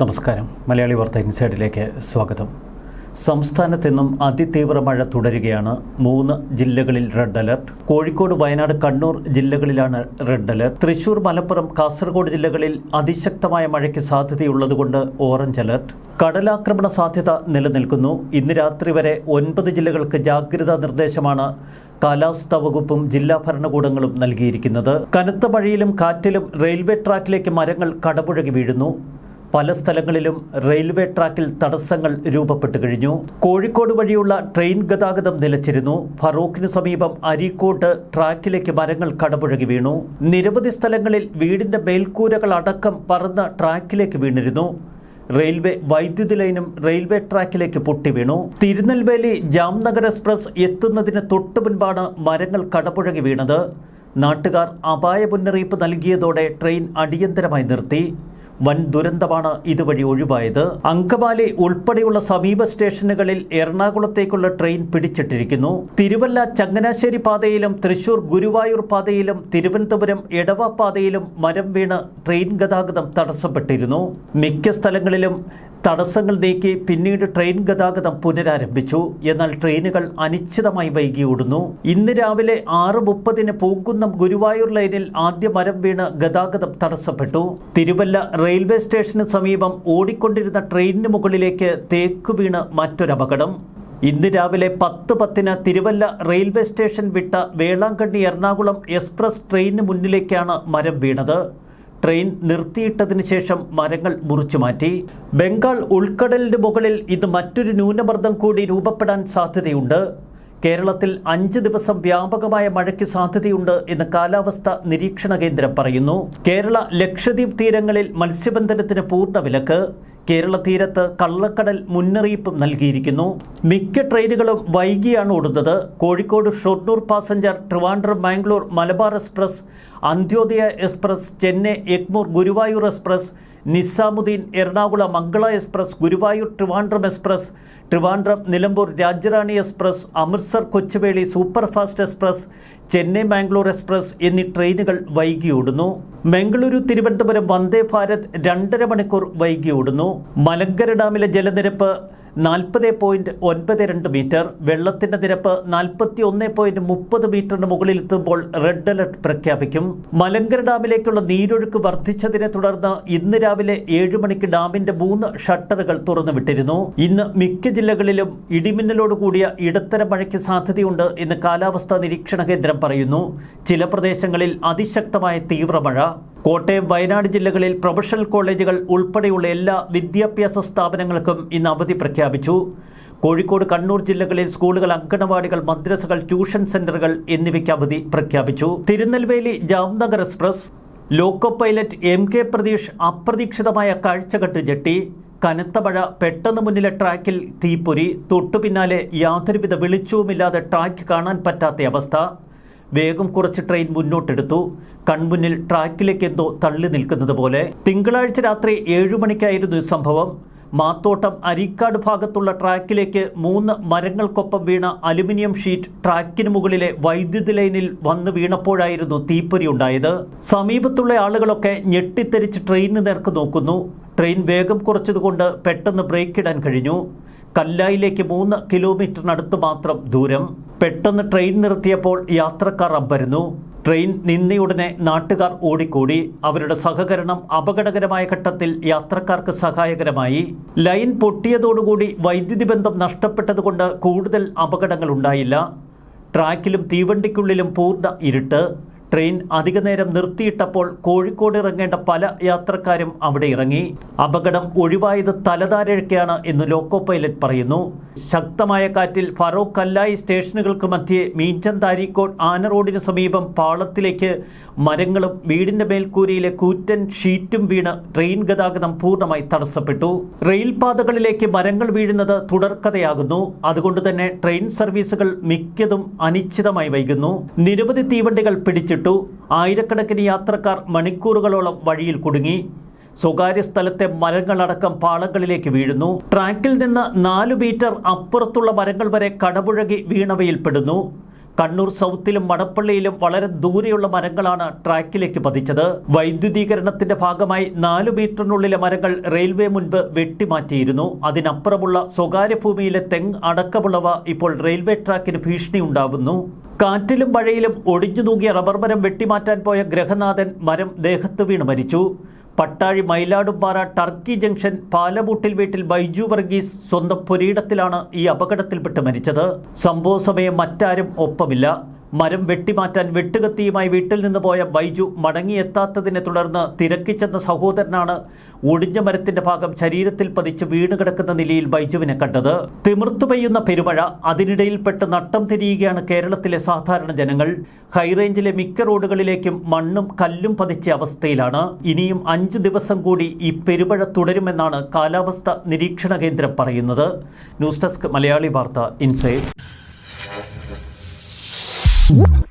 നമസ്കാരം. മലയാളി വാർത്ത ഇൻസൈഡിലേക്ക് സ്വാഗതം. സംസ്ഥാനത്തെന്നും അതിതീവ്ര മഴ തുടരുകയാണ്. മൂന്ന് ജില്ലകളിൽ റെഡ് അലർട്ട്. കോഴിക്കോട് വയനാട് കണ്ണൂർ ജില്ലകളിലാണ് റെഡ് അലർട്ട്. തൃശൂർ മലപ്പുറം കാസർഗോഡ് ജില്ലകളിൽ അതിശക്തമായ മഴയ്ക്ക് സാധ്യതയുള്ളതുകൊണ്ട് ഓറഞ്ച് അലർട്ട്. കടലാക്രമണ സാധ്യത നിലനിൽക്കുന്നു. ഇന്ന് രാത്രി വരെ ഒൻപത് ജില്ലകൾക്ക് ജാഗ്രതാ നിർദ്ദേശമാണ് കാലാവസ്ഥാ വകുപ്പും ജില്ലാ ഭരണകൂടങ്ങളും നൽകിയിരിക്കുന്നത്. കനത്ത മഴയിലും കാറ്റിലും റെയിൽവേ ട്രാക്കിലേക്ക് മരങ്ങൾ കടപുഴകി വീഴുന്നു. പല സ്ഥലങ്ങളിലും റെയിൽവേ ട്രാക്കിൽ തടസ്സങ്ങൾ രൂപപ്പെട്ടു കഴിഞ്ഞു. കോഴിക്കോട് വഴിയുള്ള ട്രെയിൻ ഗതാഗതം നിലച്ചിരുന്നു. ഫറൂഖിന് സമീപം അരീക്കോട്ട് ട്രാക്കിലേക്ക് മരങ്ങൾ കടപുഴകി വീണു. നിരവധി സ്ഥലങ്ങളിൽ വീടിന്റെ മേൽക്കൂരകൾ അടക്കം പറന്ന് ട്രാക്കിലേക്ക് വീണിരുന്നു. റെയിൽവേ വൈദ്യുതി ലൈനും റെയിൽവേ ട്രാക്കിലേക്ക് പൊട്ടി വീണു. തിരുനെൽവേലി ജാംനഗർ എക്സ്പ്രസ് എത്തുന്നതിന് തൊട്ടു മുൻപാണ് മരങ്ങൾ കടപുഴകി വീണത്. നാട്ടുകാർ അപായ മുന്നറിയിപ്പ് നൽകിയതോടെ ട്രെയിൻ അടിയന്തരമായി നിർത്തി. വൻ ദുരന്തമാണ് ഇതുവഴി ഒഴിവായത്. അങ്കമാലി ഉൾപ്പെടെയുള്ള സമീപ സ്റ്റേഷനുകളിൽ എറണാകുളത്തേക്കുള്ള ട്രെയിൻ പിടിച്ചിട്ടിരിക്കുന്നു. തിരുവല്ല ചങ്ങനാശ്ശേരി പാതയിലും തൃശൂർ ഗുരുവായൂർ പാതയിലും തിരുവനന്തപുരം എടവ പാതയിലും മരം വീണ് ട്രെയിൻ ഗതാഗതം തടസ്സപ്പെട്ടിരുന്നു. മിക്ക സ്ഥലങ്ങളിലും തടസ്സങ്ങൾ നീക്കി പിന്നീട് ട്രെയിൻ ഗതാഗതം പുനരാരംഭിച്ചു. എന്നാൽ ട്രെയിനുകൾ അനിശ്ചിതമായി വൈകി ഓടുന്നു ഇന്ന് രാവിലെ ആറ് മുപ്പതിന് പൂങ്കുന്നം ഗുരുവായൂർ ലൈനിൽ ആദ്യ മരം വീണ് ഗതാഗതം തടസ്സപ്പെട്ടു. തിരുവല്ല റെയിൽവേ സ്റ്റേഷന് സമീപം ഓടിക്കൊണ്ടിരുന്ന ട്രെയിനിന് മുകളിലേക്ക് തേക്ക് വീണ് മറ്റൊരപകടം. ഇന്ന് രാവിലെ പത്ത് പത്തിന് തിരുവല്ല റെയിൽവേ സ്റ്റേഷൻ വിട്ട വേളാങ്കണ്ണി എറണാകുളം എക്സ്പ്രസ് ട്രെയിനിന് മുന്നിലേക്കാണ് മരം വീണത്. ട്രെയിൻ നിർത്തിയിട്ടതിനു ശേഷം മരങ്ങൾ മുറിച്ചു മാറ്റി. ബംഗാൾ ഉൾക്കടലിന് മുകളിൽ ഇത് മറ്റൊരു ന്യൂനമർദ്ദം കൂടി രൂപപ്പെടാൻ സാധ്യതയുണ്ട്. കേരളത്തിൽ അഞ്ച് ദിവസം വ്യാപകമായ മഴയ്ക്ക് സാധ്യതയുണ്ട് എന്ന് കാലാവസ്ഥ നിരീക്ഷണ കേന്ദ്രം പറയുന്നു. കേരള ലക്ഷദ്വീപ് തീരങ്ങളിൽ മത്സ്യബന്ധനത്തിന് പൂർണ വിലക്ക്. കേരള തീരത്ത് കള്ളക്കടൽ മുന്നറിയിപ്പും നൽകിയിരിക്കുന്നു. മിക്ക ട്രെയിനുകളും വൈകിയാണ് ഓടുന്നത്. Kozhikode Shoranur passenger Trivandrum Mangalore Malabar express Antyodaya express Chennai Egmore Guruvayur express Nizamuddin Ernakulam Mangala express Guruvayur Trivandrum express Trivandrum Nilambur Rajyarani express Amritsar Kochuveli superfast express Chennai Mangalore express എന്നീ ട്രെയിനുകൾ വൈകി ഓടുന്നു മംഗളൂരു തിരുവനന്തപുരം വന്ദേ ഭാരത് രണ്ടര മണിക്കൂർ വൈകി ഓടുന്നു മലങ്കര ഡാമിലെ ജലനിരപ്പ് നാൽപ്പത് പോയിന്റ് ഒൻപത് രണ്ട് മീറ്റർ വെള്ളത്തിന്റെ നിരപ്പ് നാൽപ്പത്തി ഒന്ന് പോയിന്റ് മുപ്പത് മീറ്ററിന് മുകളിലെത്തുമ്പോൾ റെഡ് അലർട്ട് പ്രഖ്യാപിക്കും. മലങ്കര ഡാമിലേക്കുള്ള നീരൊഴുക്ക് വർദ്ധിച്ചതിനെ തുടർന്ന് ഇന്ന് രാവിലെ ഏഴ് മണിക്ക് ഡാമിന്റെ മൂന്ന് ഷട്ടറുകൾ തുറന്നുവിട്ടിരുന്നു. ഇന്ന് മിക്ക ജില്ലകളിലും ഇടിമിന്നലോട് കൂടിയ ഇടത്തരം മഴയ്ക്ക് സാധ്യതയുണ്ട് എന്ന് കാലാവസ്ഥാ നിരീക്ഷണ കേന്ദ്രം പറയുന്നു. ചില പ്രദേശങ്ങളിൽ അതിശക്തമായ തീവ്രമഴ. കോട്ടയം വയനാട് ജില്ലകളിൽ പ്രൊഫഷണൽ കോളേജുകൾ ഉൾപ്പെടെയുള്ള എല്ലാ വിദ്യാഭ്യാസ സ്ഥാപനങ്ങൾക്കും ഇന്ന് അവധി പ്രഖ്യാപിച്ചു. കോഴിക്കോട് കണ്ണൂർ ജില്ലകളിൽ സ്കൂളുകൾ അങ്കണവാടികൾ മദ്രസകൾ ട്യൂഷൻ സെന്ററുകൾ എന്നിവയ്ക്ക് അവധി പ്രഖ്യാപിച്ചു. Tirunelveli Jamnagar express loco pilot M K Pratheesh അപ്രതീക്ഷിതമായ കാഴ്ചകെട്ട് ജെട്ടി കനത്ത മഴ പെട്ടെന്ന് മുന്നിലെ ട്രാക്കിൽ തീപ്പൊരി തൊട്ടുപിന്നാലെ യാതൊരുവിധ വെളിച്ചവുമില്ലാതെ ട്രാക്ക് കാണാൻ പറ്റാത്ത അവസ്ഥ. വേഗം കുറച്ച് ട്രെയിൻ മുന്നോട്ടെടുത്തു. കൺമുന്നിൽ ട്രാക്കിലേക്ക് എന്തോ തള്ളി നിൽക്കുന്നത് പോലെ. തിങ്കളാഴ്ച രാത്രി ഏഴു മണിക്കായിരുന്നു സംഭവം. മാത്തോട്ടം അരിക്കാട് ഭാഗത്തുള്ള ട്രാക്കിലേക്ക് മൂന്ന് മരങ്ങൾക്കൊപ്പം വീണ അലുമിനിയം ഷീറ്റ് ട്രാക്കിന് മുകളിലെ വൈദ്യുതി ലൈനിൽ വന്ന് വീണപ്പോഴായിരുന്നു തീപ്പൊരി ഉണ്ടായത്. സമീപത്തുള്ള ആളുകളൊക്കെ ഞെട്ടിത്തെറിച്ച് ട്രെയിനിന് നേർക്ക് നോക്കുന്നു. ട്രെയിൻ വേഗം കുറച്ചതുകൊണ്ട് പെട്ടെന്ന് ബ്രേക്ക് ഇടാൻ കഴിഞ്ഞു. കല്ലായിലേക്ക് മൂന്ന് കിലോമീറ്ററിനടുത്ത് മാത്രം ദൂരം. പെട്ടെന്ന് ട്രെയിൻ നിർത്തിയപ്പോൾ യാത്രക്കാർ അമ്പരുന്നു. ട്രെയിൻ നിന്നയുടനെ നാട്ടുകാർ ഓടിക്കൂടി. അവരുടെ സഹകരണം അപകടകരമായ ഘട്ടത്തിൽ യാത്രക്കാർക്ക് സഹായകരമായി. ലൈൻ പൊട്ടിയതോടുകൂടി വൈദ്യുതി ബന്ധം നഷ്ടപ്പെട്ടതുകൊണ്ട് കൂടുതൽ അപകടങ്ങൾ ഉണ്ടായില്ല. ട്രാക്കിലും തീവണ്ടിക്കുള്ളിലും പൂർണ ഇരുട്ട്. ട്രെയിൻ അധിക നേരം നിർത്തിയിട്ടപ്പോൾ കോഴിക്കോട് ഇറങ്ങേണ്ട പല യാത്രക്കാരും അവിടെ ഇറങ്ങി. അപകടം ഒഴിവായത് തലതാരഴക്കാണ് എന്ന് ലോക്കോ പൈലറ്റ് പറയുന്നു. ശക്തമായ കാറ്റിൽ ഫറോക്ക് കല്ലായി സ്റ്റേഷനുകൾക്ക് മധ്യേ മീഞ്ചൻ ആന റോഡിന് സമീപം പാളത്തിലേക്ക് മരങ്ങളും വീടിന്റെ മേൽക്കൂരയിലെ കൂറ്റൻ ഷീറ്റും വീണ് ട്രെയിൻ ഗതാഗതം പൂർണമായി തടസ്സപ്പെട്ടു. റെയിൽപാതകളിലേക്ക് മരങ്ങൾ വീഴുന്നത് തുടർക്കഥയാകുന്നു. അതുകൊണ്ട് തന്നെ ട്രെയിൻ സർവീസുകൾ മിക്കതും അനിശ്ചിതമായി വൈകുന്നു. നിരവധി തീവണ്ടികൾ പിടിച്ചിട്ടു ആയിരക്കണക്കിന് യാത്രക്കാർ മണിക്കൂറുകളോളം വഴിയിൽ കുടുങ്ങി. സ്വകാര്യ സ്ഥലത്തെ മരങ്ങളടക്കം പാളങ്ങളിലേക്ക് വീഴുന്നു. ട്രാക്കിൽ നിന്ന് നാലു മീറ്റർ അപ്പുറത്തുള്ള മരങ്ങൾ വരെ കടപുഴകി വീണവയിൽപ്പെടുന്നു കണ്ണൂർ സൗത്തിലും മടപ്പള്ളിയിലും വളരെ ദൂരെയുള്ള മരങ്ങളാണ് ട്രാക്കിലേക്ക് പതിച്ചത്. വൈദ്യുതീകരണത്തിന്റെ ഭാഗമായി നാലു മീറ്ററിനുള്ളിലെ മരങ്ങൾ റെയിൽവേ മുൻപ് വെട്ടിമാറ്റിയിരുന്നു. അതിനപ്പുറമുള്ള സ്വകാര്യ ഭൂമിയിലെ തെങ്ങ് അടക്കമുള്ളവ ഇപ്പോൾ റെയിൽവേ ട്രാക്കിന് ഭീഷണി ഉണ്ടാകുന്നു കാറ്റിലും മഴയിലും ഒടിഞ്ഞു തൂങ്ങിയ റബ്ബർ മരം വെട്ടിമാറ്റാൻ പോയ ഗ്രഹനാഥൻ മരം ദേഹത്ത് വീണ് മരിച്ചു. പട്ടാഴി മയിലാടുംപാറ ടർക്കി ജംഗ്ഷൻ പാലമൂട്ടിൽ വീട്ടിൽ ബൈജു വർഗീസ് സ്വന്തം പുരീടത്തിലാണ് ഈ അപകടത്തിൽപ്പെട്ട് മരിച്ചത്. സംഭവ സമയം മറ്റാരും ഒപ്പമില്ല. മരം വെട്ടിമാറ്റാൻ വെട്ടുകത്തിയുമായി വീട്ടിൽ നിന്ന് പോയ ബൈജു മടങ്ങിയെത്താത്തതിനെ തുടർന്ന് തിരക്കിച്ചെന്ന സഹോദരനാണ് ഒടിഞ്ഞ മരത്തിന്റെ ഭാഗം ശരീരത്തിൽ പതിച്ച് വീണുകിടക്കുന്ന നിലയിൽ ബൈജുവിനെ കണ്ടത്. തിമിർത്തു പെയ്യുന്ന പെരുമഴ അതിനിടയിൽപ്പെട്ട് നട്ടം തിരിയുകയാണ് കേരളത്തിലെ സാധാരണ ജനങ്ങൾ. ഹൈറേഞ്ചിലെ മിക്ക റോഡുകളിലേക്കും മണ്ണും കല്ലും പതിച്ച അവസ്ഥയിലാണ്. ഇനിയും അഞ്ച് ദിവസം കൂടി ഈ പെരുമഴ തുടരുമെന്നാണ് കാലാവസ്ഥ നിരീക്ഷണ കേന്ദ്രം പറയുന്നത്. ന്യൂസ് ഡെസ്ക് മലയാളി വാർത്ത ഇൻസൈഡ്. Whoop.